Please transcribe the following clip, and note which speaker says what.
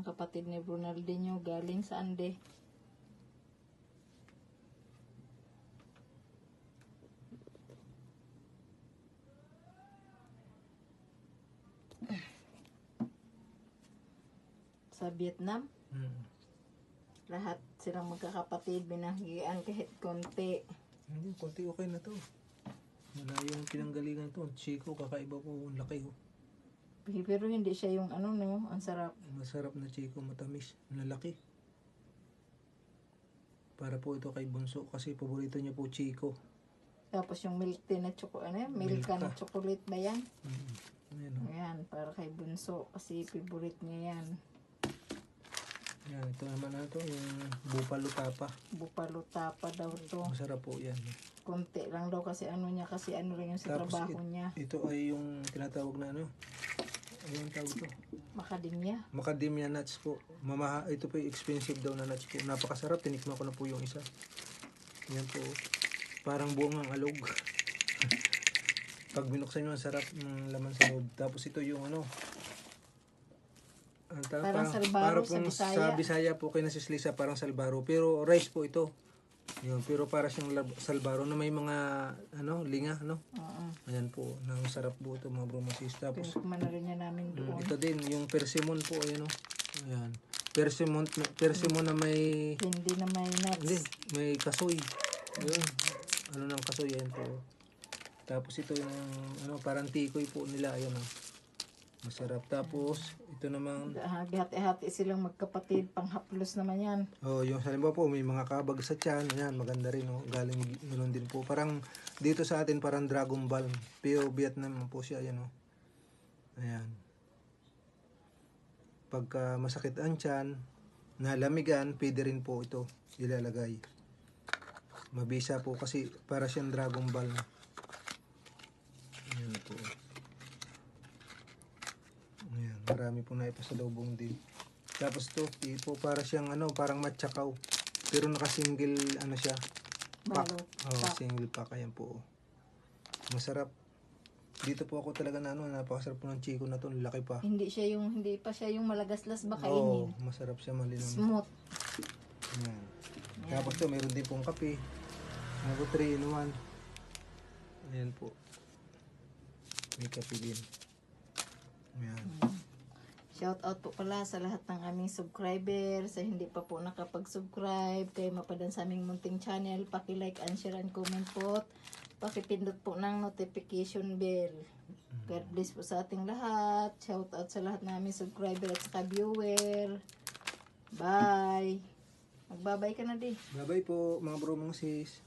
Speaker 1: kapatid ni Ronaldinho galing sa Ande. Sa Vietnam,
Speaker 2: Hmm.
Speaker 1: lahat silang magkakapatid, binahgian kahit konti.
Speaker 2: Hindi, konti okay na to. Wala yung pinanggalingan to. Chico, kakaiba po. Laki oh.
Speaker 1: Pero hindi siya yung ano no, ang sarap.
Speaker 2: Masarap na Chico, matamis. Lalaki. Para po ito kay Bunso kasi paborito niya po Chico.
Speaker 1: Tapos yung milk tea na choco, ano yan? Milk
Speaker 2: Milka.
Speaker 1: na chocolate ba yan?
Speaker 2: Mm. Ayan oh.
Speaker 1: Ayan, para kay Bunso kasi favorite niya yan.
Speaker 2: Yan, ito naman na to, yung Bupalo Tapa.
Speaker 1: Bupalo tapa daw to.
Speaker 2: Masarap po yan.
Speaker 1: Konti lang daw kasi ano niya, kasi ano lang yung sa
Speaker 2: Tapos
Speaker 1: trabaho
Speaker 2: it-
Speaker 1: niya.
Speaker 2: Ito ay yung tinatawag na ano. Ano yung tawag to?
Speaker 1: Macadamia.
Speaker 2: Macadamia nuts po. Mamaha, ito po yung expensive daw na nuts po. Napakasarap. Tinikman ko na po yung isa. Yan po. Parang buong ang alog. Pag binuksan nyo, ang sarap ng laman sa loob. Tapos ito yung ano. Ang tawag-
Speaker 1: Parang salbaro sa
Speaker 2: pong
Speaker 1: Bisaya.
Speaker 2: Sa Bisaya po kay nasislisa parang salbaro. Pero rice po ito. Yun, pero para siyang lab- salbaro na may mga ano, linga, no?
Speaker 1: Oo.
Speaker 2: Ayan po, nang sarap po ito mga bromosis. Tapos
Speaker 1: Pinikman na rin niya namin
Speaker 2: Mm,
Speaker 1: doon.
Speaker 2: ito din, yung persimmon po, ayan o. Ayan. Persimmon, persimmon na may,
Speaker 1: Hindi na may
Speaker 2: hindi,
Speaker 1: nuts.
Speaker 2: may kasoy. Yun. Ano ng kasoy, ayan po. Tapos ito yung, ano, parang tikoy po nila, ayan o. Masarap. Tapos, ito namang,
Speaker 1: Hati-hati silang magkapatid, panghaplos naman yan.
Speaker 2: oh, yung halimbawa po, may mga kabag sa tiyan, ayan, maganda rin o. Galing, ganun din po. Parang, dito sa atin, parang Dragon Ball. Pero Vietnam po siya, ayan o. Ayan. Pagka masakit ang tiyan, nalamigan, pwede rin po ito ilalagay. Mabisa po kasi para siyang Dragon Ball. Ayan po. Ayan, marami po na ipasalubong din. Tapos to, po para siyang ano, parang matsakaw. Pero naka-single ano siya, pack.
Speaker 1: Balot.
Speaker 2: Oh,
Speaker 1: Pack.
Speaker 2: single pack ayan po. Masarap. Dito po ako talaga na ano, napakasarap po ng chiko na to, laki pa.
Speaker 1: Hindi siya yung, hindi pa siya yung malagaslas ba
Speaker 2: Oo,
Speaker 1: kainin.
Speaker 2: masarap siya malinam.
Speaker 1: Smooth.
Speaker 2: Ayan. Tapos to, meron din pong kape. Ano po, 3 in 1. Ayan po. May kape din. Ayan.
Speaker 1: Shout out po pala sa lahat ng aming subscriber, sa hindi pa po nakapag-subscribe, kay mapadan sa aming munting channel, paki-like and share and comment po. Pakipindot po ng notification bell. God bless po sa ating lahat. Shout out sa lahat ng aming subscriber at saka viewer. Bye. Magbabay ka na di.
Speaker 2: Bye-bye po, mga bro, mga sis.